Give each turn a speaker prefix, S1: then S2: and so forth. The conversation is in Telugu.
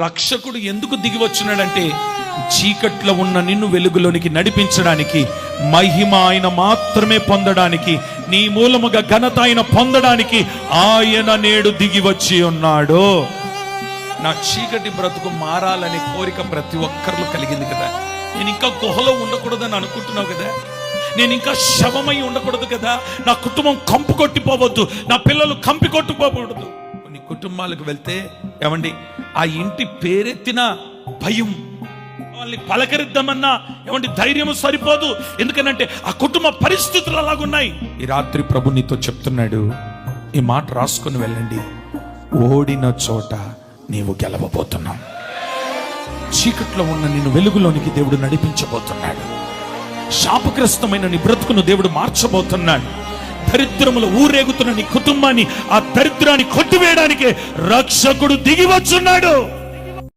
S1: రక్షకుడు ఎందుకు దిగి వచ్చినాడంటే చీకట్లో ఉన్న నిన్ను వెలుగులోనికి నడిపించడానికి మహిమ ఆయన మాత్రమే పొందడానికి నీ మూలముగా ఘనత ఆయన పొందడానికి ఆయన నేడు దిగి వచ్చి ఉన్నాడు. నా చీకటి బ్రతుకు మారాలనే కోరిక ప్రతి ఒక్కరిలో కలిగింది కదా. నేను ఇంకా గుహలో ఉండకూడదని అనుకుంటున్నావు కదా. నేను ఇంకా శవమై ఉండకూడదు కదా. నా కుటుంబం కంపు కొట్టిపోవద్దు. నా పిల్లలు కంపి కొట్టుకోకూడదు. కొన్ని కుటుంబాలకు వెళ్తే ఏమండి ఆ ఇంటి పేరెత్తిన భయం. వాళ్ళని పలకరిద్దామన్నా ఏమంటే ధైర్యం సరిపోదు. ఎందుకనంటే ఆ కుటుంబ పరిస్థితులు అలాగున్నాయి. ఈ రాత్రి ప్రభు నీతో చెప్తున్నాడు ఈ మాట రాసుకుని వెళ్ళండి. ఓడిన చోట నీవు గెలవబోతున్నావు. చీకట్లో ఉన్న నిన్ను వెలుగులోనికి దేవుడు నడిపించబోతున్నాడు. శాపగ్రస్తమైన నీ బ్రతుకును దేవుడు మార్చబోతున్నాడు. దరిద్రములు ఊరేగుతున్న నీ కుటుంబాన్ని ఆ దరిద్రాన్ని కొట్టివేయడానికి రక్షకుడు దిగి వచ్చున్నాడు.